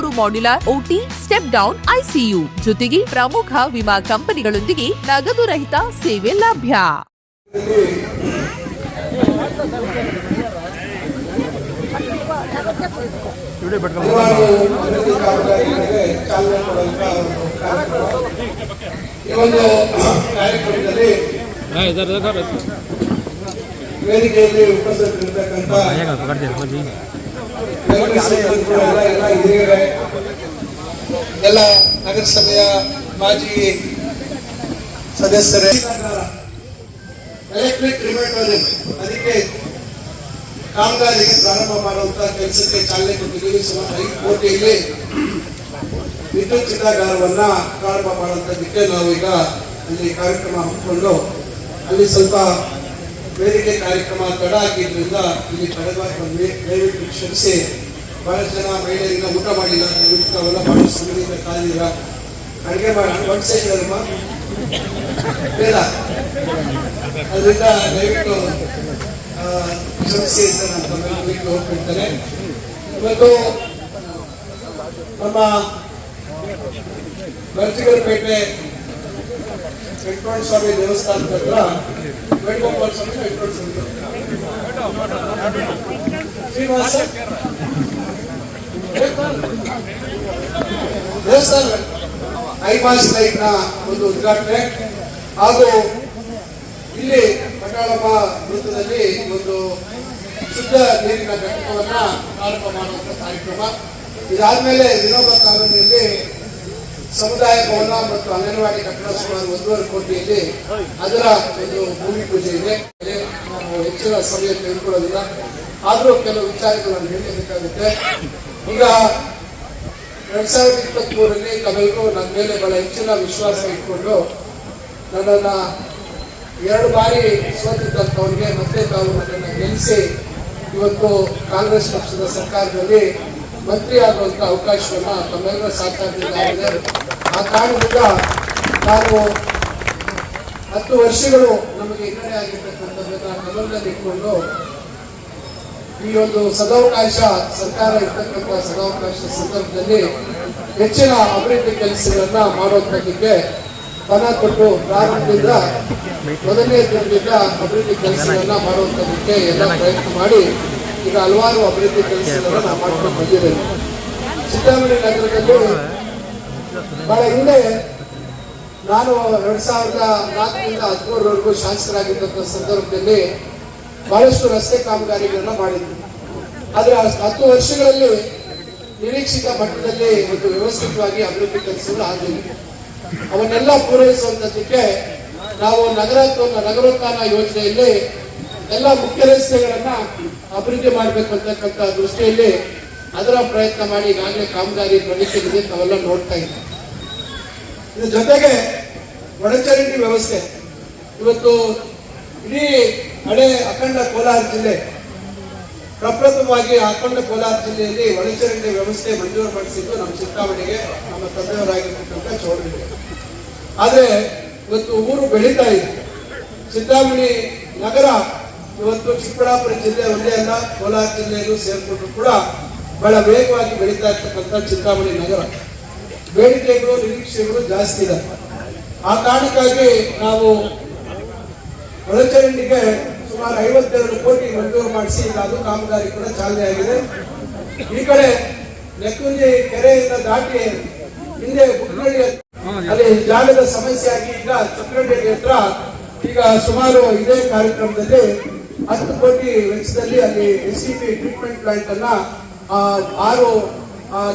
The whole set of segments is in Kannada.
ಮೂರು modular OT step down ICU. ಜೊತೆಗೆ ಪ್ರಮುಖ ವಿಮಾ ಕಂಪನಿಗಳೊಂದಿಗೆ ನಗದು ರಹಿತ ಸೇವೆ ಲಭ್ಯ. ವೇದಿಕೆಯಲ್ಲಿ ಉಪಸ್ಥಿತರಿರ್ತಕ್ಕಂಥ ಎಲ್ಲ ನಗರಸಭೆಯ ಮಾಜಿ ಸದಸ್ಯರೇ. ಎಲೆಕ್ಟ್ರಿಕ್ ರಿಮೈಂಡರ್ ಅದಕ್ಕೆ ಕಾಮಗಾರಿಗೆ ಪ್ರಾರಂಭ ಮಾಡುವಂತಹ ಕೆಲಸಕ್ಕೆ ಚಾಲನೆ ಕೊಟ್ಟಿದ್ದೀವಿ ಸುಮಾರು ಐದು ಕೋಟಿಯಲ್ಲಿ ವಿದ್ಯುತ್ ಚಿತಾಗಾರವನ್ನ ಪ್ರಾರಂಭ ಮಾಡುವಂತದಕ್ಕೆ ನಾವು ಈಗ ಅಲ್ಲಿ ಕಾರ್ಯಕ್ರಮ ಹಮ್ಮಿಕೊಂಡು ಅಲ್ಲಿ ಸ್ವಲ್ಪ ವೇದಿಕೆ ಕಾರ್ಯಕ್ರಮ ತಡ ಆಗಿದ್ದರಿಂದ ಇಲ್ಲಿ ಬಂದ್ವಿ ದಯವಿಟ್ಟು ಕ್ಷಮಿಸಿ ಬಹಳಷ್ಟು ಜನ ಮಹಿಳೆಯರಿಂದ ಊಟ ಮಾಡಿಲ್ಲ. ಅವೆಲ್ಲ ಬಹಳ ಸಮಯದಿಂದ ಕಾದಿಲ್ಲ ಅಡುಗೆ ಮಾಡಿ ಬಡಿಸಿದ್ರಮ್ಮ ಬೇಡ. ಅದರಿಂದ ದಯವಿಟ್ಟು ಕ್ಷಮಿಸಿ ಅಂತ ನಾನು ತಮ್ಮಲ್ಲಿ ಹೋಗ್ಬಿಡ್ತೇನೆ ಇವತ್ತು ನಮ್ಮ ಗರ್ಜಿಗರಪೇಟೆ ವೆಂಕಟರಮಣ ಸ್ವಾಮಿ ದೇವಸ್ಥಾನದ ಹತ್ರ ಐಮಾಸ್ ಲೈಟ್ನ ಒಂದು ಉದ್ಘಾಟನೆ. ಹಾಗೂ ಇಲ್ಲಿ ಪಟಾಳಪ್ಪ ವೃತ್ತದಲ್ಲಿ ಒಂದು ಶುದ್ಧ ನೀರಿನ ಘಟಕವನ್ನ ಪ್ರಾರಂಭ ಮಾಡುವಂತ ಕಾರ್ಯಕ್ರಮ. ಇದಾದ್ಮೇಲೆ ವಿನೋಬ ಕಾಲೋನಿಯಲ್ಲಿ ಸಮುದಾಯ ಭವನ ಮತ್ತು ಅಂಗನವಾಡಿ ಕಟ್ಟಡ ಸುಮಾರು ಒಂದೂವರೆ ಕೋಟಿಯಲ್ಲಿ ಅದರ ಒಂದು ಭೂಮಿ ಪೂಜೆ ಇದೆ. ನಾವು ಹೆಚ್ಚಿನ ಸಮಯ ತೆಗೆದುಕೊಳ್ಳೋದಿಲ್ಲ. ಆದರೂ ಕೆಲವು ವಿಚಾರಗಳನ್ನು ಹೇಳಬೇಕಾಗುತ್ತೆ ಈಗ ಎರಡ್ ಸಾವಿರದ ಇಪ್ಪತ್ತ್ ಮೂರರಲ್ಲಿ ತಮಗೂ ನನ್ನ ಮೇಲೆ ಬಹಳ ಹೆಚ್ಚಿನ ವಿಶ್ವಾಸ ಇಟ್ಕೊಂಡು ನನ್ನನ್ನು ಎರಡು ಬಾರಿ ಸೋತಿದ್ದಂಥವ್ರಿಗೆ ಮತ್ತೆ ತಾವು ನನ್ನನ್ನು ಗೆಲ್ಲಿಸಿ ಇವತ್ತು ಕಾಂಗ್ರೆಸ್ ಪಕ್ಷದ ಸರ್ಕಾರದಲ್ಲಿ ಮಂತ್ರಿ ಆಗುವಂತ ಅವಕಾಶವನ್ನ ತಮ್ಮೆಲ್ಲರ ಸಹಕಾರದಿಂದ ಆ ಕಾರಣದಿಂದ ನಾನು ಹತ್ತು ವರ್ಷಗಳು ನಮಗೆ ಹಿನ್ನಡೆ ಆಗಿರ್ತಕ್ಕಂಥದ್ದನ್ನ ಗಮನದಲ್ಲಿ ಇಟ್ಕೊಂಡು ಈ ಒಂದು ಸದಾವಕಾಶ ಸರ್ಕಾರ ಇರ್ತಕ್ಕಂಥ ಸದಾವಕಾಶ ಸಂದರ್ಭದಲ್ಲಿ ಹೆಚ್ಚಿನ ಅಭಿವೃದ್ಧಿ ಕೆಲಸಗಳನ್ನ ಮಾಡೋದಕ್ಕೆ ಪಣ ಕೊಟ್ಟು ಪ್ರಾರಂಭದಿಂದ ಮೊದಲನೇ ದಿನದಿಂದ ಅಭಿವೃದ್ಧಿ ಕೆಲಸಗಳನ್ನ ಮಾಡುವಂತಕ್ಕೆ ಎಲ್ಲ ಪ್ರಯತ್ನ ಮಾಡಿ ಈಗ ಹಲವಾರು ಅಭಿವೃದ್ಧಿ ಕೆಲಸಗಳನ್ನ ನಾವು ಮಾಡ್ಕೊಂಡು ಬಂದಿದ್ದೇವೆ. ಸಿದ್ದಾಮಣಿ ನಗರದಲ್ಲಿ ಬಹಳ ಹಿಂದೆ ನಾನು ಎರಡ್ ಸಾವಿರದ ನಾಲ್ಕರಿಂದ ಹದಿಮೂರವರೆಗೂ ಶಾಸಕರಾಗಿದ್ದಂತ ಸಂದರ್ಭದಲ್ಲಿ ಬಹಳಷ್ಟು ರಸ್ತೆ ಕಾಮಗಾರಿಗಳನ್ನ ಮಾಡಿದ್ವಿ. ಆದ್ರೆ ಆ ಹತ್ತು ವರ್ಷಗಳಲ್ಲಿ ನಿರೀಕ್ಷಿತ ಮಟ್ಟದಲ್ಲಿ ಒಂದು ವ್ಯವಸ್ಥಿತವಾಗಿ ಅಭಿವೃದ್ಧಿ ಕೆಲಸಗಳು ಆಗಲಿಲ್ಲ. ಅವನ್ನೆಲ್ಲ ಪೂರೈಸುವಂತದ್ದಕ್ಕೆ ನಾವು ನಗರ ನಗರೋತ್ಥಾನ ಯೋಜನೆಯಲ್ಲಿ ಎಲ್ಲ ಮುಖ್ಯ ರಸ್ತೆಗಳನ್ನ ಅಭಿವೃದ್ಧಿ ಮಾಡಬೇಕು ಅಂತಕ್ಕಂಥ ದೃಷ್ಟಿಯಲ್ಲಿ ಅದರ ಪ್ರಯತ್ನ ಮಾಡಿ ಈಗಾಗಲೇ ಕಾಮಗಾರಿ ಪ್ರಗತಿಗಿದೆ ತಾವೆಲ್ಲ ನೋಡ್ತಾ ಇದ್ದೀವಿ ಇದ್ರ ಜೊತೆಗೆ ಒಳಚರಂಡಿ ವ್ಯವಸ್ಥೆ. ಇವತ್ತು ಇಡೀ ಹಳೆ ಅಖಂಡ ಕೋಲಾರ ಜಿಲ್ಲೆ, ಪ್ರಪ್ರಥಮವಾಗಿ ಅಖಂಡ ಕೋಲಾರ ಜಿಲ್ಲೆಯಲ್ಲಿ ಒಳಚರಂಡಿ ವ್ಯವಸ್ಥೆ ಮಂಜೂರು ಮಾಡಿಸಿದ್ದು ನಮ್ಮ ಚಿಂತಾಮಣಿಗೆ, ನಮ್ಮ ತಂದೆಯವರಾಗಿರ್ತಕ್ಕಂಥ ಚೌಡರಿಗೆ. ಆದರೆ ಇವತ್ತು ಊರು ಬೆಳೀತಾ ಇದೆ. ಚಿಂತಾಮಣಿ ನಗರ ಇವತ್ತು ಚಿಕ್ಕಬಳ್ಳಾಪುರ ಜಿಲ್ಲೆ ಒಂದೇ ಅಲ್ಲ ಕೋಲಾರ ಜಿಲ್ಲೆಯಲ್ಲೂ ಸೇರ್ಕೊಂಡ್ರು ಕೂಡ ಬಹಳ ವೇಗವಾಗಿ ಬೆಳೀತಾ ಇರ್ತಕ್ಕಂಥ ಚಿಂತಾಮಣಿ ನಗರ. ಬೇಡಿಕೆಗಳು, ನಿರೀಕ್ಷೆಗಳು ಜಾಸ್ತಿ ಇದೆ. ಆ ಕಾರಣಕ್ಕಾಗಿ ನಾವು ಒಳಚರಂಡಿಗೆ ಸುಮಾರು ಐವತ್ತೆರಡು ಕೋಟಿ ಮಂಜೂರು ಮಾಡಿಸಿ ಅದು ಕಾಮಗಾರಿ ಕೂಡ ಚಾಲನೆ ಆಗಿದೆ. ಈ ಕಡೆ ನೆಕ್ಕುಂಜಿ ಕೆರೆಯಿಂದ ದಾಟಿ ಹಿಂದೆ ಹುಬ್ಬಳ್ಳಿ ಅಲ್ಲಿ ಜಾಗದ ಸಮಸ್ಯೆ ಆಗಿ ಈಗ ಚಕ್ರಳ್ಳಿ ಹತ್ರ ಈಗ ಸುಮಾರು ಇದೇ ಕಾರ್ಯಕ್ರಮದಲ್ಲಿ ಹತ್ತು ಕೋಟಿ ವೆಚ್ಚದಲ್ಲಿ ಅಲ್ಲಿ S C P treatment plant ಅನ್ನ ಆರು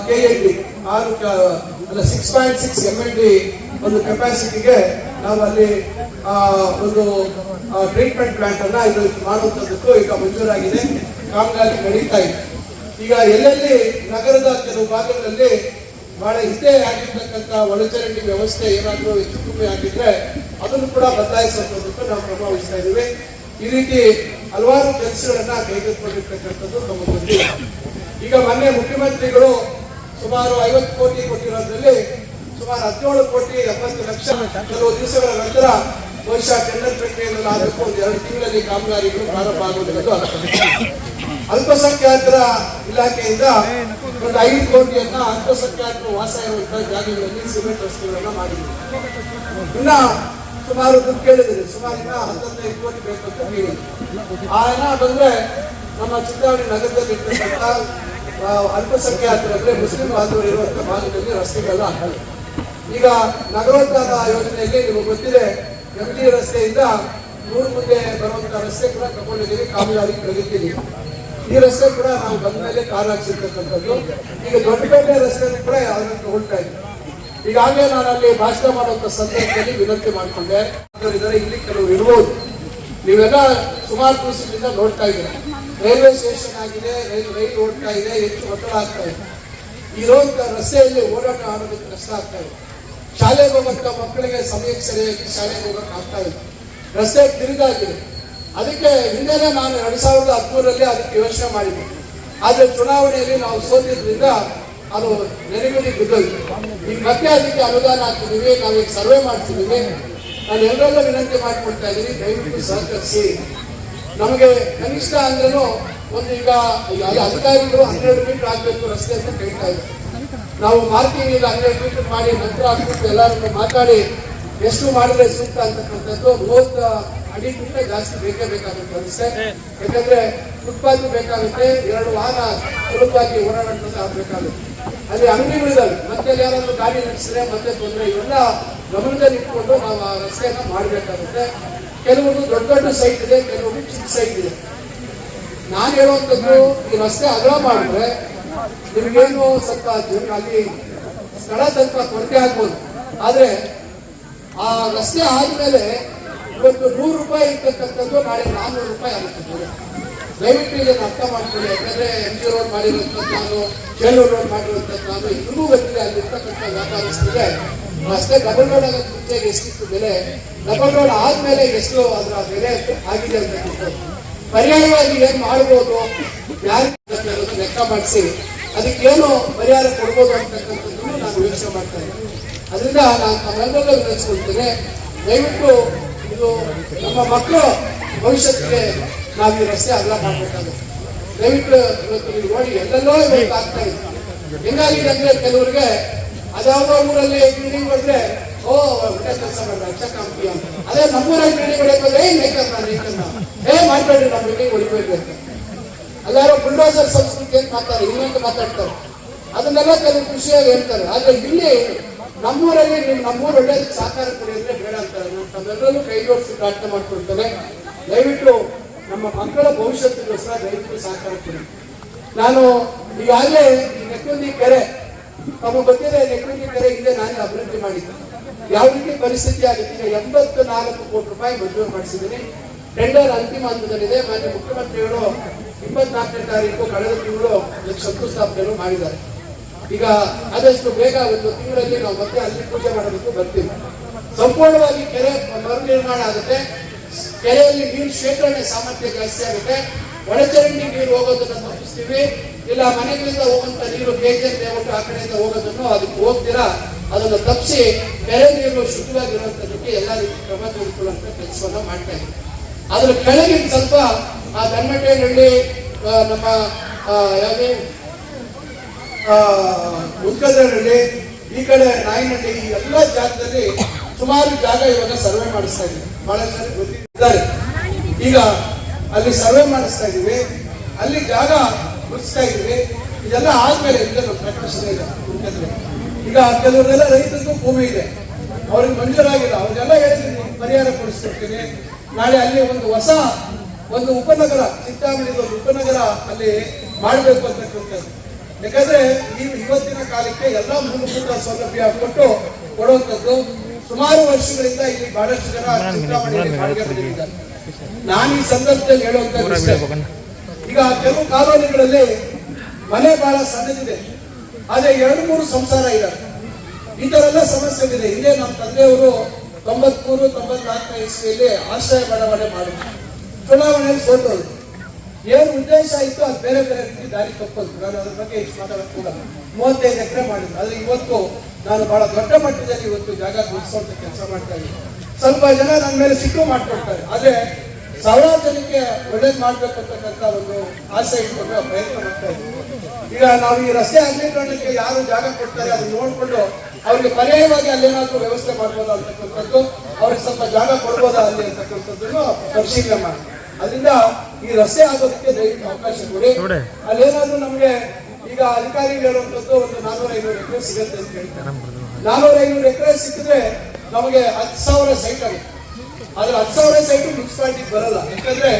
ಕೆ ಎಲ್ ಡಿ ಆರು six point six M L D ಒಂದು ಕೆಪಾಸಿಟಿಗೆ ನಾವು ಅಲ್ಲಿ ಒಂದು ಟ್ರೀಟ್ಮೆಂಟ್ ಪ್ಲಾಂಟ್ ಅನ್ನ ಇದು ಮಾಡುವಂತದ್ದು ಈಗ ಮಂಜೂರಾಗಿದೆ. ಕಾಮಗಾರಿ ನಡೀತಾ ಇದೆ. ಈಗ ಎಲ್ಲೆಲ್ಲಿ ನಗರದ ಕೆಲವು ಭಾಗಗಳಲ್ಲಿ ಬಹಳ ಹಿಂದೆ ಆಗಿರ್ತಕ್ಕಂಥ ಒಳಚರಂಡಿ ವ್ಯವಸ್ಥೆ ಏನಾದರೂ ಹೆಚ್ಚು ಕಮ್ಮಿ ಆಗಿದ್ರೆ ಅದನ್ನು ಕೂಡ ಬದಲಾಯಿಸುವಂಥದ್ದಕ್ಕೆ ನಾವು ಪ್ರಭಾವಿಸ್ತಾ ಇದ್ದೀವಿ. ಈ ರೀತಿ ಹಲವಾರು ಕೆಲಸಗಳನ್ನ ಕೈಗೆತ್ತಿಕೊಂಡಿರ್ತಕ್ಕಂಥದ್ದು ನಮ್ಮ ಗೊತ್ತಿಲ್ಲ ಈಗ ಮೊನ್ನೆ ಮುಖ್ಯಮಂತ್ರಿಗಳು ಸುಮಾರು ಐವತ್ತು ಕೋಟಿ ಕೊಟ್ಟಿರೋದ್ರಲ್ಲಿ ಸುಮಾರು ಹದಿನೇಳು ಕೋಟಿ ಎಪ್ಪತ್ತು ಲಕ್ಷ ಕೆಲವು ದಿವಸಗಳ ನಂತರ ಬಹುಶಃ ಟೆಂಡರ್ ಪ್ರಕ್ರಿಯೆಯಲ್ಲಿ ಆದಕ್ಕೂ ಒಂದು ಎರಡು ತಿಂಗಳಲ್ಲಿ ಕಾಮಗಾರಿಗಳು ಪ್ರಾರಂಭ ಆಗುವುದು ಅಲ್ಪಸಂಖ್ಯಾತರ ಇಲಾಖೆಯಿಂದ ಒಂದು ಐದು ಕೋಟಿಯನ್ನ ಅಲ್ಪಸಂಖ್ಯಾತರು ವಾಸ ಇರುವಂತಹ ಜಾಗಗಳಲ್ಲಿ ಸಿಮೆಂಟ್ ರಸ್ತೆಗಳನ್ನ ಮಾಡಿದ್ರು. ಇನ್ನ ಸುಮಾರು ದುಡ್ಡು ಕೇಳಿದ್ರೆ. ಸುಮಾರು ಇನ್ನ ಹತ್ತೈದು ಕೋಟಿ ಬೇಕು ಅಂತ ಹೇಳಿ ಆ ಬಂದ್ರೆ ನಮ್ಮ ಚಿಂತಾಮಣಿ ನಗರದಲ್ಲಿ ಇರ್ತಕ್ಕಂಥ ಅಲ್ಪಸಂಖ್ಯಾತರಂದ್ರೆ ಮುಸ್ಲಿಂ ಬಾಂಧವರು ಇರುವಂತಹ ಭಾಗದಲ್ಲಿ ರಸ್ತೆಗಳೆಲ್ಲ ಆಗಲ್ಲ ಈಗ ನಗರೋತ್ಥಾನ ಯೋಜನೆಯಲ್ಲಿ ನಿಮಗೆ ಗೊತ್ತಿದೆ ಎಂ ಜಿ ರಸ್ತೆಯಿಂದ ನೂರು ಮುಂದೆ ಬರುವಂತಹ ರಸ್ತೆ ಕೂಡ ತಗೊಂಡಿದ್ದೀವಿ, ಕಾಮಗಾರಿ ಪ್ರಗತಿಯಲ್ಲಿ ಈ ರಸ್ತೆ ಕೂಡ ನಾವು ಬಂದ ಮೇಲೆ ಕಾರ್ ಹಾಕ್ಸಿರ್ತಕ್ಕಂಥದ್ದು. ಈಗ ದೊಡ್ಡಪೇಟೆ ರಸ್ತೆ ಕೂಡ ಅದನ್ನು ತಗೊಳ್ತಾ ಇದ್ದೀವಿ. ಈಗಾಗಲೇ ನಾನು ಅಲ್ಲಿ ಭಾಷಣ ಮಾಡುವಂತ ಸಂದರ್ಭದಲ್ಲಿ ವಿನಂತಿ ಮಾಡಿಕೊಂಡೆ. ಇಲ್ಲಿ ಕೆಲವರು ಇರ್ಬೋದು. ನೀವೆಲ್ಲ ಸುಮಾರು ದಿವಸದಿಂದ ನೋಡ್ತಾ ಇದ್ದೀರಾ. ರೈಲ್ವೆ ಸ್ಟೇಷನ್ ಆಗಿದೆ, ರೈಲ್ ರೈಲು ಓಡ್ತಾ ಇದೆ, ಹೆಚ್ಚು ಒತ್ತಡ ಆಗ್ತಾ ಇದೆ. ಇರುವಂತ ರಸ್ತೆಯಲ್ಲಿ ಓಡಾಟ ಆಡೋದಕ್ಕೆ ಕಷ್ಟ ಆಗ್ತಾ ಇದೆ. ಶಾಲೆಗೆ ಹೋಗುವಂತ ಮಕ್ಕಳಿಗೆ ಸಮಯಕ್ಕೆ ಸರಿಯಾಗಿ ಶಾಲೆಗೆ ಹೋಗಕ್ಕೆ ಆಗ್ತಾ ಇದೆ ರಸ್ತೆ ತಿರುಗಾಗಿದೆ ಅದಕ್ಕೆ ಹಿಂದೆನೇ ನಾನು ಎರಡ್ ಸಾವಿರದ ಹದಿಮೂರರಲ್ಲಿ ಅದಕ್ಕೆ ಯೋಚನೆ ಮಾಡಿದ್ದೆ. ಆದರೆ ಚುನಾವಣೆಯಲ್ಲಿ ನಾವು ಸೋತಿದ್ರಿಂದ ಅದು ನೆನೆಗುದಿ ಬಿದ್ದೋಯ್ತು. ಈಗ ಮತ್ತೆ ಅದಕ್ಕೆ ಅನುದಾನ ಹಾಕ್ತಿದ್ದೀವಿ, ನಾವೀಗ ಸರ್ವೆ ಮಾಡ್ತಿದ್ದೀವಿ. ನಾನು ಎಲ್ಲರೂ ವಿನಂತಿ ಮಾಡಿಕೊಡ್ತಾ ಇದ್ದೀನಿ, ದಯವಿಟ್ಟು ಸಹಕರಿಸಿ. ನಮಗೆ ಕನಿಷ್ಠ ಅಂದ್ರೂ ಒಂದು ಈಗ ಅಧಿಕಾರಿಗಳು ಹನ್ನೆರಡು ಮೀಟರ್ ಆಗಬೇಕು ರಸ್ತೆ ಅಂತ ಕೇಳ್ತಾ ಇದ್ದಾರೆ. ನಾವು ಮಾರ್ಕಿಂಗ್ ಈಗ ಹನ್ನೆರಡು ಮೀಟರ್ ಮಾಡಿ ನಂತರ ಆಗ್ಬಿಟ್ಟು ಎಲ್ಲರೂ ಮಾತಾಡಿ, ಎಷ್ಟು ಮಾಡಿದ್ರೆ ಸೂಕ್ತ ಅಂತಕ್ಕಂಥದ್ದು ಮೂವತ್ತು ಅಡಿಗಿಂತ ಜಾಸ್ತಿ ಬೇಕೇ ಬೇಕಾಗುತ್ತೆ ಅನಿಸ್ತೆ ಯಾಕಂದ್ರೆ ಫುಟ್ಪಾತ್ ಬೇಕಾಗುತ್ತೆ, ಎರಡು ವಾಹನ ಸುಲಭವಾಗಿ ಓಡಾಡುವಂಥದ್ದು ಆಗ್ಬೇಕಾಗುತ್ತೆ ಅಲ್ಲಿ ಅಂಗಡಿಗಳಿದ್ದಾವೆ ಮತ್ತೆ ಯಾರಾದ್ರೂ ಗಾಡಿ ನಡೆಸಿದ್ರೆ ಮತ್ತೆ ತೊಂದರೆ, ಇವೆಲ್ಲ ಗಮನದಲ್ಲಿ ಇಟ್ಕೊಂಡು ನಾವು ಆ ರಸ್ತೆಯನ್ನ ಮಾಡಬೇಕಾಗುತ್ತೆ. ಕೆಲವೊಂದು ದೊಡ್ಡ ದೊಡ್ಡ ಸೈಟ್ ಇದೆ, ಕೆಲವೊಂದು ಚಿಕ್ಕ ಸೈಟ್ ಇದೆ. ನಾನು ಹೇಳುವಂಥದ್ದು, ಈ ರಸ್ತೆ ಅಗಲ ಮಾಡಿದ್ರೆ ನಿಮ್ಗೇನು ಸ್ವಲ್ಪ ಅಲ್ಲಿ ಸ್ಥಳ ಸ್ವಲ್ಪ ಕೊರತೆ ಆಗ್ಬೋದು. ಆದ್ರೆ ಆ ರಸ್ತೆ ಆದ್ಮೇಲೆ ಇವತ್ತು ನೂರು ರೂಪಾಯಿ ಇರ್ತಕ್ಕಂಥದ್ದು ನಾಳೆ ನಾನ್ನೂರು ರೂಪಾಯಿ ಆಗುತ್ತೆ. ದಯವಿಟ್ಟು ಇದನ್ನು ಅರ್ಥ ಮಾಡ್ಕೊಳ್ಳಿ. ಯಾಕಂದ್ರೆ ಎಂ ಜಿ ರೋಡ್ ಮಾಡಿರುವಂಥದ್ದು ನಾನು ಚೇಳೂರು ರೋಡ್ ಮಾಡಿರುವಂಥದ್ದು ನಾನು, ಇನ್ನೂ ಗೊತ್ತಿದೆ ಅಲ್ಲಿ ಇರ್ತಕ್ಕಂಥ ವ್ಯಾಪಾರಸ್ಥರಿಗೆ ಅಷ್ಟೇ ಡಬಲ್ ರೋಡ್ ಆಗೋದು ಮುಂಚೆಗೆ ಎಷ್ಟಿತ್ತು ಬೆಲೆ ಡಬಲ್ ರೋಡ್ ಆದ್ಮೇಲೆ ಎಷ್ಟು ಅದರ ಬೆಲೆ ಆಗಿದೆ ಅಂತ ಪರ್ಯಾಯವಾಗಿ ಏನ್ ಮಾಡ್ಬೋದು, ಯಾರು ಲೆಕ್ಕ ಮಾಡಿಸಿ ಅದಕ್ಕೇನು ಪರಿಹಾರ ಕೊಡ್ಬೋದು ಅಂತಕ್ಕಂಥದ್ದನ್ನು ನಾನು ಯೋಚನೆ ಮಾಡ್ತಾ ಇದ್ದೀನಿ. ಅದರಿಂದ ನಾನು ತಮ್ಮೆಲ್ಲರೂ ವಿನಂತಿಸ್ಕೊಳ್ತೇನೆ ದಯವಿಟ್ಟು ಇದು ನಮ್ಮ ಮಕ್ಕಳು ಭವಿಷ್ಯಕ್ಕೆ ನಾವು ಈ ರಸ್ತೆ ಅಗಲ ದಯವಿಟ್ಟು ಇವತ್ತು ನೀವು ನೋಡಿ, ಎಲ್ಲೆಲ್ಲೋ ಇವತ್ತು ಆಗ್ತಾ ಇದೆ. ಹೆಂಗಾಗಿದೆ ಅಂದ್ರೆ ಕೆಲವರಿಗೆ ಅದಾವುದೋ ಊರಲ್ಲಿ ಬಿಲ್ಡಿಂಗ್ ಬಂದ್ರೆ ಓ, ಒಳ್ಳೆ ಕೆಲಸ ಅಚ್ಚ ಕಾಂತಿ ಅಂತ. ಅದೇ ನಮ್ಮೂರಲ್ಲಿ ಬಿಲ್ಡಿಂಗ್ ಹೊಡೆಯಕ್ಕೆ ಏ ನೇಕನ್ನ ನೇಕನ್ನ ಏ, ಮಾಡ್ಬೇಡ್ರಿ, ನಮ್ಮ ಬಿಲ್ಡಿಂಗ್ ಹೊಡಿಬೇಕು ಅಂತ. ಬುಲ್ಡೋಸರ್ ಸಂಸ್ಕೃತಿ ಅಂತ ಮಾತಾಡ್ತಾರೆ? ಇನ್ನೊಂದು ಮಾತಾಡ್ತಾರೆ. ಅದನ್ನೆಲ್ಲ ಕೆಲವು ಖುಷಿಯಾಗಿ ಹೇಳ್ತಾರೆ. ಆದ್ರೆ ಇಲ್ಲಿ ನಮ್ಮೂರಲ್ಲಿ ನೀವು ನಮ್ಮೂರು ಒಳ್ಳೇದಕ್ಕೆ ಸಹಕಾರ ಕೊಡಿ ಅಂದ್ರೆ ಬೇಡ ಅಂತ ತಮ್ಮೆಲ್ಲರೂ ಕೈ ಜೋಡಿಸಿ ಪ್ರಾರ್ಥನೆ ಮಾಡ್ಕೊಳ್ತೇವೆ ದಯವಿಟ್ಟು ನಮ್ಮ ಮಕ್ಕಳ ಭವಿಷ್ಯತ್ತಿಗೋಸ್ಕರ ದಯವಿಟ್ಟು ಸಹಕಾರ ಕೊಡಿ. ನಾನು ಈಗಾಗಲೇ ನೆಕ್ಕುಂದಿ ಕೆರೆ, ತಮ್ಮ ಗೊತ್ತಿದೆ ನೆಕ್ಕುಂದಿ ಕೆರೆ ಹಿಂದೆ ನಾನು ಅಭಿವೃದ್ಧಿ ಮಾಡಿದ್ದೆ. ಯಾವ ರೀತಿ ಪರಿಸ್ಥಿತಿ ಆಗುತ್ತೆ ಎಂಬತ್ತು ನಾಲ್ಕು ಕೋಟಿ ರೂಪಾಯಿ ಮಂಜೂರು ಮಾಡಿಸಿದ್ದೀನಿ. ಟೆಂಡರ್ ಅಂತಿಮ ಹಂತದಲ್ಲಿದೆ. ಮಾನ್ಯ ಮುಖ್ಯಮಂತ್ರಿಗಳು ಇಪ್ಪತ್ನಾಲ್ಕನೇ ತಾರೀಕು, ಕಳೆದ ತಿಂಗಳು ಶಂಕುಸ್ಥಾಪನೆಯನ್ನು ಮಾಡಿದ್ದಾರೆ. ಈಗ ಆದಷ್ಟು ಬೇಗ ಒಂದು ತಿಂಗಳಲ್ಲಿ ನಾವು ಮತ್ತೆ ಅಲ್ಲಿ ಪೂಜೆ ಮಾಡೋದಕ್ಕೆ ಬರ್ತೀವಿ. ಸಂಪೂರ್ಣವಾಗಿ ಕೆರೆ ಮರು ನಿರ್ಮಾಣ ಆಗುತ್ತೆ. ಕೆರೆಯಲ್ಲಿ ನೀರು ಶೇಖರಣೆ ಸಾಮರ್ಥ್ಯ ಜಾಸ್ತಿ ಆಗುತ್ತೆ. ಒಳಚರಂಡಿ ನೀರು ಹೋಗೋದನ್ನು ತಪ್ಪಿಸ್ತೀವಿ. ಇಲ್ಲ ಮನೆಗಳಿಂದ ಹೋಗುವಂತ ನೀರು ಬೇಜನ್ ಲೇಔಟ್ ಆ ಕಡೆಯಿಂದ ಹೋಗೋದನ್ನು ಅದಕ್ಕೆ ಹೋಗ್ತೀರಾ? ಅದನ್ನು ತಪ್ಪಿಸಿ ಕೆರೆ ನೀರು ಶುದ್ಧವಾಗಿರುವಂತದಕ್ಕೆ ಎಲ್ಲ ರೀತಿ ಕ್ರಮ ತೆಗೆದುಕೊಳ್ಳುವಂತ ಕೆಲಸವನ್ನು ಮಾಡ್ತಾ ಇದ್ದೀವಿ. ಅದ್ರ ಕೆಳಗಿನ ಸ್ವಲ್ಪ ಆ ಗನ್ಮಟ್ಟೇನಹಳ್ಳಿ ಆ, ನಮ್ಮ ಯಾವ್ದು? ಉತ್ಕದಹಳ್ಳಿ ಈ ಕಡೆ ನಾಯಿನಲ್ಲಿ ಈ ಎಲ್ಲ ಜಾಗದಲ್ಲಿ ಸುಮಾರು ಜಾಗ ಇವಾಗ ಸರ್ವೆ ಮಾಡಿಸ್ತಾ ಇದ್ದೀವಿ ಬಹಳಷ್ಟು ಗೊತ್ತಿದ್ದಾರೆ. ಈಗ ಅಲ್ಲಿ ಸರ್ವೆ ಮಾಡಿಸ್ತಾ ಇದ್ದೀವಿ ಅಲ್ಲಿ ಜಾಗ ಗುರುತಿಸ್ತಾ ಇದ್ದೀವಿ ಇದೆಲ್ಲ ಆದ್ಮೇಲೆ ಈಗ ಪ್ರಕಟಿಸ್ತಾ ಇದೆ. ಈಗ ಕೆಲವರೆಲ್ಲ ರೈತರಿಗೂ ಭೂಮಿ ಇದೆ. ಅವ್ರಿಗೆ ಮಂಜೂರಾಗಿಲ್ಲ. ಅವ್ರಿಗೆಲ್ಲ ಹೇಳ್ತೀನಿ ಪರಿಹಾರ ಕೊಡಿಸ್ತಿರ್ತೀನಿ ನಾಳೆ ಅಲ್ಲಿ ಒಂದು ಹೊಸ, ಒಂದು ಉಪನಗರ ಚಿಂತಾಮಣಿದ ಒಂದು ಉಪನಗರ ಅಲ್ಲಿ ಮಾಡಬೇಕು ಅಂತಕ್ಕಂಥದ್ದು. ಯಾಕಂದ್ರೆ ನೀವು ಇವತ್ತಿನ ಕಾಲಕ್ಕೆ ಎಲ್ಲ ಮೂಲಭೂತ ಸೌಲಭ್ಯ ಕೊಟ್ಟು ಕೊಡುವಂಥದ್ದು ಸುಮಾರು ವರ್ಷಗಳಿಂದ ಇಲ್ಲಿ ಬಹಳಷ್ಟು ಜನ ಪಡೆದಿದ್ದಾರೆ ನಾನು ಈ ಸಂದರ್ಭದಲ್ಲಿ ಹೇಳುವಂತ ಈಗ ಕೆಲವು ಕಾಲೋನಿಗಳಲ್ಲಿ ಮನೆ ಬಹಳ ಸಣ್ಣದಿದೆ. ಆದ್ರೆ ಎರಡು ಮೂರು ಸಂಸಾರ ಇದೆ. ಈ ತರ ಎಲ್ಲ ಸಮಸ್ಯೆ ಇದೆ. ಹಿಂದೆ ನಮ್ಮ ತಂದೆಯವರು ತೊಂಬತ್ಮೂರು ತೊಂಬತ್ನಾಲ್ಕನೇ ಇಸ್ವಿಯಲ್ಲಿ ಆಶ್ರಯ ಬಡಾವಣೆ ಮಾಡಿದ್ರು. ಚುನಾವಣೆಯಲ್ಲಿ ಸೋತೋದು ಏನು ಉದ್ದೇಶ ಇತ್ತು ಅದು ಬೇರೆ ಬೇರೆ ರೀತಿ ದಾರಿ ತಪ್ಪೋದು ನಾನು ಅದ್ರ ಬಗ್ಗೆ ಇಷ್ಟು ಮಾತಾಡೋದು ಕೂಡ ಮೂವತ್ತೈದು ಎಕರೆ ಮಾಡಿದ್ರು. ಆದ್ರೆ ಇವತ್ತು ನಾನು ಬಹಳ ದೊಡ್ಡ ಮಟ್ಟದಲ್ಲಿ ಇವತ್ತು ಜಾಗ ಗುಡಿಸೋಂತ ಕೆಲಸ ಮಾಡ್ತಾ ಇದ್ದೀನಿ. ಸ್ವಲ್ಪ ಜನ ನನ್ನ ಮೇಲೆ ಸಿಟ್ಟು ಮಾಡ್ಕೊಳ್ತಾರೆ. ಆದ್ರೆ ಸಾವಿರಾರು ಜನಕ್ಕೆ ಒಳ್ಳೇದು ಮಾಡ್ಬೇಕು ಅಂತಕ್ಕಂಥ ಒಂದು ಆಸೆ ಇಟ್ಕೊಂಡು ಪ್ರಯತ್ನ ಮಾಡ್ತಾ ಇದ್ದೀನಿ. ಈಗ ನಾವು ಈ ರಸ್ತೆ ಅಗಲೀಕರಣಕ್ಕೆ ಯಾರು ಜಾಗ ಕೊಡ್ತಾರೆ ಅದನ್ನ ನೋಡ್ಕೊಂಡು ಅವ್ರಿಗೆ ಪರ್ಯಾಯವಾಗಿ ಅಲ್ಲೇನಾದ್ರೂ ವ್ಯವಸ್ಥೆ ಮಾಡ್ಬೋದ ಅಂತಕ್ಕಂಥದ್ದು, ಅವ್ರಿಗೆ ಸ್ವಲ್ಪ ಜಾಗ ಕೊಡ್ಬೋದಾ ಅಲ್ಲಿ ಅಂತಕ್ಕಂಥದ್ದನ್ನು ಪರಿಶೀಲನೆ ಮಾಡಿ ಅದರಿಂದ ಈ ರಸ್ತೆ ಆಗೋದಕ್ಕೆ ದಯವಿಟ್ಟು ಅವಕಾಶ ಕೊಡಿ. ಅಲ್ಲೇನಾದ್ರೂ ನಮಗೆ ಈಗ ಅಧಿಕಾರಿಗಳು ಹೇಳುವಂತದ್ದು ಒಂದು ನಾನೂರ ಐನೂರು ಎಕರೆ ಸಿಗುತ್ತೆ ಅಂತ ಹೇಳ್ತಾರೆ. ನಾನೂರ ಐನೂರು ಎಕರೆ ಸಿಕ್ಕಿದ್ರೆ ನಮಗೆ ಹತ್ತು ಸಾವಿರ ಸೈಟ್ ಆಗುತ್ತೆ. ಆದ್ರೆ ಹತ್ತು ಸಾವಿರ ಸೈಟ್ ಮುನ್ಸಿಪಾಲಿಟಿ ಬರಲ್ಲ. ಯಾಕಂದ್ರೆ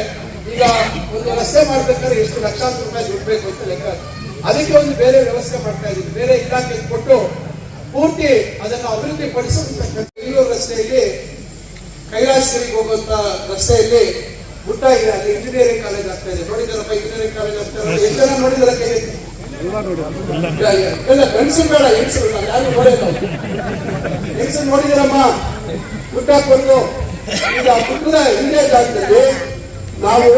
ಈಗ ಒಂದು ರಸ್ತೆ ಮಾಡ್ಬೇಕಾದ್ರೆ ಎಷ್ಟು ಲಕ್ಷಾಂತರ ರೂಪಾಯಿ ದುಡ್ಬೇಕು ಅಂತ ಲೆಕ್ಕ ಅದಕ್ಕೆ ಒಂದು ಬೇರೆ ವ್ಯವಸ್ಥೆ ಮಾಡ್ತಾ ಇದ್ದೀವಿ ಬೇರೆ ಇಲಾಖೆ ಕೊಟ್ಟು ಪೂರ್ತಿ ಅದನ್ನು ಅಭಿವೃದ್ಧಿ ಬೆಂಗಳೂರು ರಸ್ತೆಯಲ್ಲಿ ಕೈಲಾಸಗಿರಿಗೆ ಹೋಗುವಂತ ರಸ್ತೆಯಲ್ಲಿ ಇದೆ ಅಲ್ಲಿ ಇಂಜಿನಿಯರಿಂಗ್ ಕಾಲೇಜ್ ಆಗ್ತಾ ಇದೆ. ನೋಡಿದಾರಪ್ಪ ಇಂಜಿನಿಯರಿಂಗ್ ಕಾಲೇಜ್ ಆಗ್ತಾ ಇದೆ. ಎಷ್ಟು ಜನ ನೋಡಿದಾರ ಎಲ್ಲ? ಇಲ್ಲ, ಇಲ್ಲ. ಇಲ್ಲ ಬೇಡ ಹೆಂಗಸರು ಯಾರು ನೋಡಿಲ್ಲ. ಹೆಂಗಸರು ನೋಡಿದಾರಮ್ಮ? ಗುಡ್ಡ ಕೊಟ್ಟು ಈಗ ಗುಡ್ಡದ ಹಿಂದೆ ಜಾಗದಲ್ಲಿ ನಾವು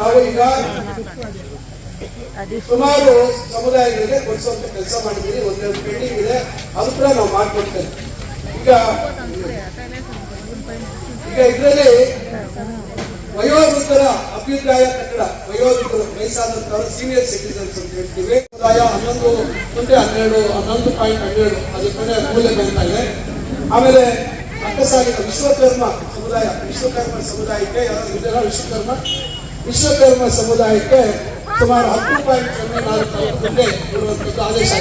ನಾವು ಈಗ ಸುಮಾರು ಸಮುದಾಯಗಳಿಗೆ ಕೊಡಿಸುವಂತ ಕೆಲಸ ಮಾಡಿದ್ದೀವಿ. ಒಂದೆರಡು ಬಿಲ್ಡಿಂಗ್ ಇದೆ. ಅದು ಕೂಡ ನಾವು ಮಾಡ್ಕೊಡ್ತೇವೆ. ಈಗ ಈಗ ಇದರಲ್ಲಿ ವಯೋವೃದ್ಧರ ಅಭ್ಯುದಯ ಕಟ್ಟಡ ವಯೋವೃದ್ಧರು ವಯಸ್ಸಾದಂತವರು ಸೀನಿಯರ್ ಸಿಟಿಸನ್ಸ್ ಅಂತ ಹೇಳ್ತೀವಿ. ಸಮುದಾಯ ಹನ್ನೊಂದು ಮುಂದೆ ಹನ್ನೆರಡು, ಹನ್ನೊಂದು ಪಾಯಿಂಟ್ ಹನ್ನೆರಡು. ಅದು ಕಡೆ ಮೂಲೆ ಬರ್ತಾ ಇದೆ. ಆಮೇಲೆ ಅಕ್ಕಸಾಗಿದ ವಿಶ್ವಕರ್ಮ ಸಮುದಾಯ, ವಿಶ್ವಕರ್ಮ ಸಮುದಾಯಕ್ಕೆ ಯಾರು ಇದೆಲ್ಲ ವಿಶ್ವಕರ್ಮ? ವಿಶ್ವಕರ್ಮ ಸಮುದಾಯಕ್ಕೆ ಸುಮಾರು ಹತ್ತು ಪಾಯಿಂಟ್ ಸೊನ್ನೆ ನಾಲ್ಕು ಗಂಟೆ ಆದೇಶ.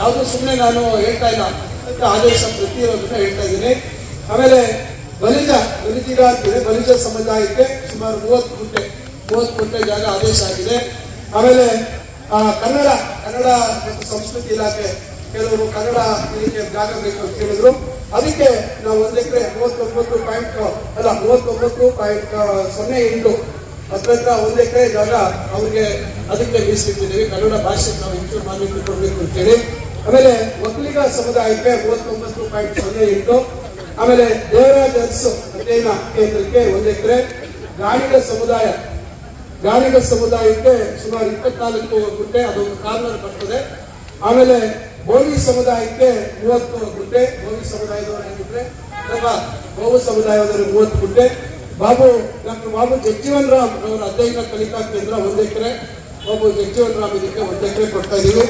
ಯಾವುದು ಸುಮ್ಮನೆ ನಾನು ಹೇಳ್ತಾ ಇಲ್ಲ, ಅಂತ ಆದೇಶ ಪ್ರತಿ ಇರೋದನ್ನ ಹೇಳ್ತಾ ಇದ್ದೀನಿ. ಆಮೇಲೆ ಬಲಿಜ ಬಲಿಜಿಗ ಅಂತಿದೆ ಬಲಿಜ ಸಮುದಾಯಕ್ಕೆ ಸುಮಾರು ಮೂವತ್ತು ಗುಂಟೆ ಮೂವತ್ತು ಗುಂಟೆ ಜಾಗ ಆದೇಶ ಆಗಿದೆ. ಆಮೇಲೆ ಕನ್ನಡ ಕನ್ನಡ ಮತ್ತು ಸಂಸ್ಕೃತಿ ಇಲಾಖೆ ಕೆಲವರು ಕನ್ನಡ ಇದಕ್ಕೆ ಜಾಗ ಬೇಕು ಅಂತ ಹೇಳಿದ್ರು. ಅದಕ್ಕೆ ನಾವು ಒಂದು ಎಕರೆ ಮೂವತ್ತೊಂಬತ್ತು ಪಾಯಿಂಟ್, ಅಲ್ಲ, ಮೂವತ್ತೊಂಬತ್ತು ಪಾಯಿಂಟ್ ಸೊನ್ನೆ ಎಂಟು ಹತ್ರ ಒಂದು ಎಕರೆ ಜಾಗ ಅವ್ರಿಗೆ ಅದಕ್ಕೆ ಮೀಸಲಿಟ್ಟಿದ್ದೀವಿ. ಕನ್ನಡ ಭಾಷೆ ನಾವು ಹೆಚ್ಚು ಮಾನ್ಯತೆ ಕೊಡಬೇಕು ಅಂತೇಳಿ ಆಮೇಲೆ ಒಕ್ಕಲಿಗ ಸಮುದಾಯಕ್ಕೆ ಮೂವತ್ತೊಂಬತ್ತು ಪಾಯಿಂಟ್ ಸೊನ್ನೆ ಎಂಟು ಆಮೇಲೆ ದೇವರಾಜ್ ಅರಸು ಅಧ್ಯಯನ ಕೇಂದ್ರಕ್ಕೆ ಒಂದು ಎಕರೆ ಗಾಡಿಗ ಸಮುದಾಯ. ಗಾಡಿಗ ಸಮುದಾಯಕ್ಕೆ ಸುಮಾರು ಇಪ್ಪತ್ನಾಲ್ಕು ಗುಂಟೆ ಅದೊಂದು ಕಾರ್ನರ್ ಬರ್ತದೆ. ಆಮೇಲೆ ಬೋವಿ ಸಮುದಾಯಕ್ಕೆ ಮೂವತ್ತು ಗುಂಟೆ ಬೋವಿ ಸಮುದಾಯದವರು ಹೇಗಿದ್ರೆ, ಅಥವಾ ಬಹು ಸಮುದಾಯದವರು ಮೂವತ್ತು ಗುಂಟೆ. ಬಾಬು, ಡಾಕ್ಟರ್ ಬಾಬು ಜಗಜೀವನ್ ರಾಮ್ ಅವರ ಅಧ್ಯಯನ ಕಲಿಕಾ ಕೇಂದ್ರ ಒಂದು ಎಕರೆ ಬಾಬು ಜಗಜೀವನ್ ರಾಮ್ ಇದಕ್ಕೆ ಒಂದು ಎಕರೆ ಕೊಡ್ತಾ ಇದೀವಿ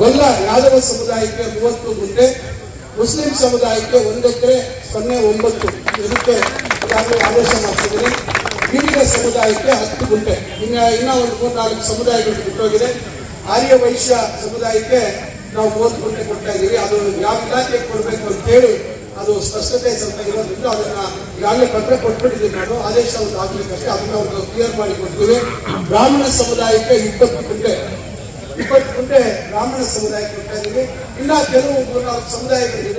ಗೊಲ್ಲ ಯಾದವ ಸಮುದಾಯಕ್ಕೆ ಮೂವತ್ತು ಗುಂಟೆ ಮುಸ್ಲಿಂ ಸಮುದಾಯಕ್ಕೆ ಒಂದು ಎಕರೆ ಸೊನ್ನೆ ಒಂಬತ್ತು. ಇದಕ್ಕೆ ಆದೇಶ ಮಾಡ್ತಿದ್ದೀನಿ. ವಿವಿಧ ಸಮುದಾಯಕ್ಕೆ ಹತ್ತು ಗುಂಟೆ. ಇನ್ನು, ಇನ್ನೂ ಒಂದು ಮೂರು ನಾಲ್ಕು ಸಮುದಾಯಗಳು ಬಿಟ್ಟೋಗಿದೆ. ಆರ್ಯ ವೈಶ್ಯ ಸಮುದಾಯಕ್ಕೆ ನಾವು ಮೂವತ್ತು ಗುಂಟೆ ಕೊಡ್ತಾ ಇದ್ದೀವಿ. ಅದು ಯಾವ ಇಲಾಖೆಗೆ ಕೊಡಬೇಕು ಅಂತ ಹೇಳಿ ಅದು ಸ್ಪಷ್ಟತೆ ಸ್ವಲ್ಪ ಇರೋದ್ರಿಂದ ಅದನ್ನು ಈಗಾಗಲೇ ಪತ್ರ ಕೊಟ್ಬಿಟ್ಟಿದ್ದೀನಿ ನಾನು ಆದೇಶ ಒಂದು ಆಗ್ಲಿಕ್ಕಷ್ಟೇ ಅದನ್ನ ಒಂದು ಕ್ಲಿಯರ್ ಮಾಡಿ ಕೊಡ್ತೀವಿ. ಬ್ರಾಹ್ಮಣ ಸಮುದಾಯಕ್ಕೆ ಇಪ್ಪತ್ತು ಗುಂಟೆ. ಇಪ್ಪತ್ತು ಗುಂಟೆ ಬ್ರಾಹ್ಮಣ ಸಮುದಾಯಕ್ಕೆ ಕೊಡ್ತಾ ಇದ್ದೀವಿ. ಇನ್ನ ಕೆಲವು ಮೂರ್ನಾಲ್ಕು ಸಮುದಾಯಗಳಿದೆ